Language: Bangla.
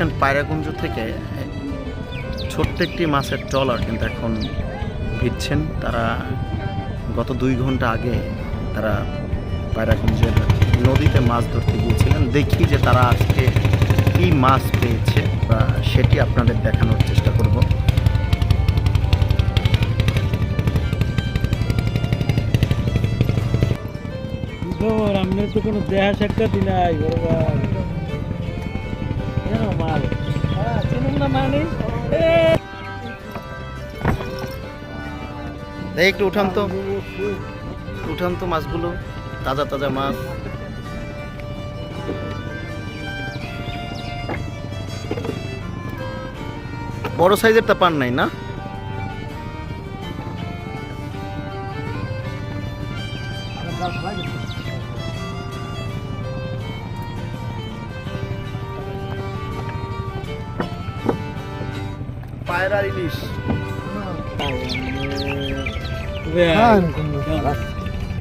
দেখছেন পায়রাকুঞ্জ থেকে ছোট্ট একটি মাছের ট্রলার কিন্তু এখন ভিড়ছেন তারা গত দুই ঘণ্টা আগে তারা পায়রাকুঞ্জের নদীতে মাছ ধরতে গিয়েছিলেন। দেখি যে তারা আজকে কী মাছ পেয়েছে বা সেটি আপনাদের দেখানোর চেষ্টা করব। খবর আপনার তো কোনো দেহা সাক্ষাৎ নাই বরাবর না মানে এই একটু উঠান তো। উঠান তো মাছগুলো তাজা তাজা মাছ। বড় সাইজেরটা পান নাই না? পায়রা ইলিশ। হ্যাঁ